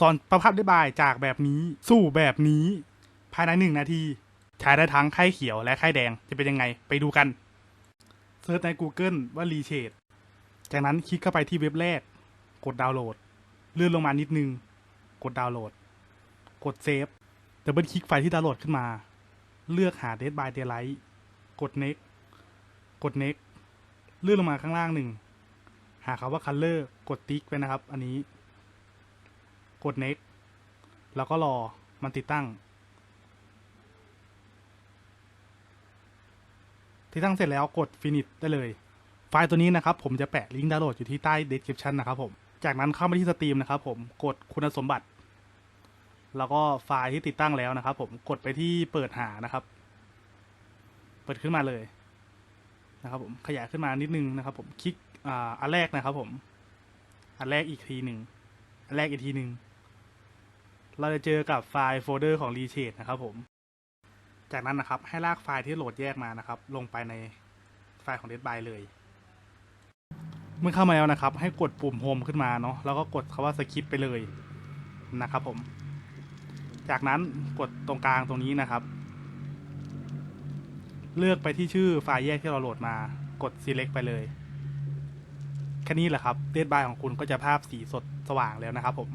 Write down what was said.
สอนประพับได้บายจากแบบนี้สู่แบบนี้ ภายในหนึ่งนาทีใช้ได้ทั้งไข่เขียวและไข่แดงจะเป็นยังไงไปดูกันเซิร์ชใน Google ว่ารีเชดจากนั้นคลิกเข้าไปที่เว็บแรก กดดาวน์โหลด เลื่อนลงมานิดนึง กดดาวน์โหลด กดเซฟดับเบิลคลิกไฟล์ที่ดาวน์โหลดขึ้นมา เลือกหา Dead by Daylight กด next กด next เลื่อนลงมาข้างล่างหนึ่ง หาคำว่า color กดติ๊กไว้นะครับ อันนี้ กด next แล้วก็รอมันติดตั้ง ติดตั้งเสร็จแล้วกด finish ได้เลย ไฟล์ตัวนี้นะครับ ผมจะแปะลิงก์ดาวน์โหลดอยู่ที่ใต้ description นะครับผม จากนั้นเข้ามาที่สตรีมนะครับผมกดคุณสมบัติ แล้วก็ไฟล์ที่ติดตั้งแล้วนะครับ ผมกดไปที่เปิดหานะครับ เปิดขึ้นมาเลยนะครับผมขยายขึ้นมานิดนึงนะครับ ผมคลิกอ่าอันแรกนะครับ ผม อันแรกอีกทีหนึ่งอันแรกอีกทีหนึ่ง เราจะเจอกับไฟล์โฟลเดอร์ของ r e c h a d e นะครับผม จากนั้นนะครับให้ลากไฟล์ที่โหลดแยกมานะครับ ลงไปในไฟล์ของ Dead by เลย เมื่อเข้ามาแล้วนะครับ ให้กดปุ่มโฮมขึ้นมาเนาะแล้วก็กดคาว่าสคริปไปเลยนะครับผม จากนั้นกดตรงกลางตรงนี้นะครับ เลือกไปที่ชื่อไฟล์แยกที่เราโหลดมากด select ไปเลย แค่นี้แหละครับเดดบายของคุณก็จะภาพสีสดสว่างแล้วนะครับผม